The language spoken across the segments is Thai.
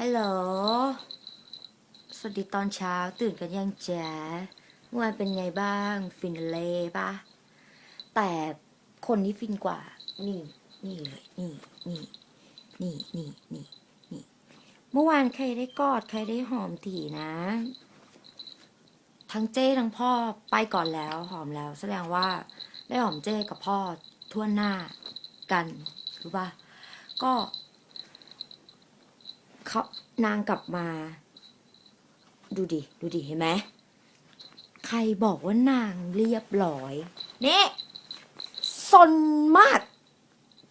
ฮัลโหล สวัสดีตอนเช้าตื่นกันยังแจ๊ะเมื่อวานเป็นไงบ้าง ฟินเล่ปะแต่คนที่ฟินกว่า นี่ นี่เลย นี่ นี่ นี่นี่นี่นี่ เมื่อวานใครได้กอด ใครได้หอมถี่นะ ทั้งเจ้ทั้งพ่อไปก่อนแล้ว หอมแล้ว แสดงว่าได้หอมเจ้กับพ่อทั่วหน้ากัน รู้ปะก็ นางกลับมา ดูดิ ดูดิ เห็นไหม ใครบอกว่านางเรียบร้อยเนี่ซนมาก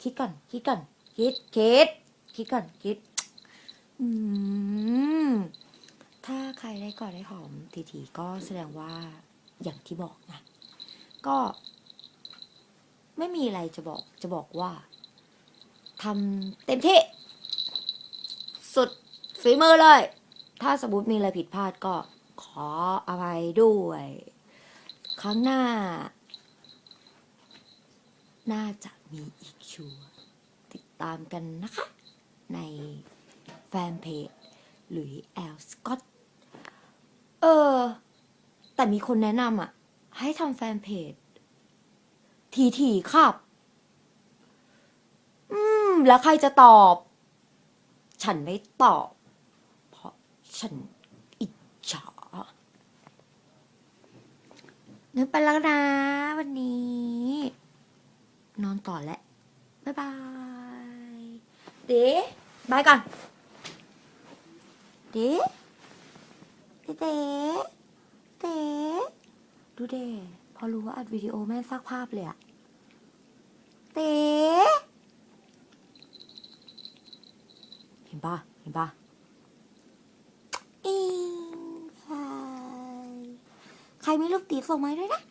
คิดก่อน คิดก่อน คิด คิด คิดก่อน คิด อืม ถ้าใครได้กอดได้หอมทีๆก็แสดงว่าอย่างที่บอกนะ ก็ ไม่มีอะไรจะบอก จะบอกว่าทำเต็มที่ สุด ฝีมือเลย ถ้าสมมติมีอะไรผิดพลาดก็ขออภัยด้วย ครั้งหน้า น่าจะมีอีกชัวร์ติดตามกันนะคะ ในแฟนเพจหรือแอลสกอตเออ แต่มีคนแนะนำอะ ให้ทำแฟนเพจ ทีทีครับ อืม แล้วใครจะตอบ ฉันไม่ตอบ ฉันอิจฉานึกไปแล้วนะ วันนี้ นอนต่อแล้วบ๊ายบาย เด๋บายก่อน เด๋เด๋เด๋เด๋ดูเด๋พอรู้ว่าอัดวิดีโอแม่ซักภาพเลยอะเด๋เห็นปะเห็นปะอิง ใครมีรูปตีส่งมาด้วยนะ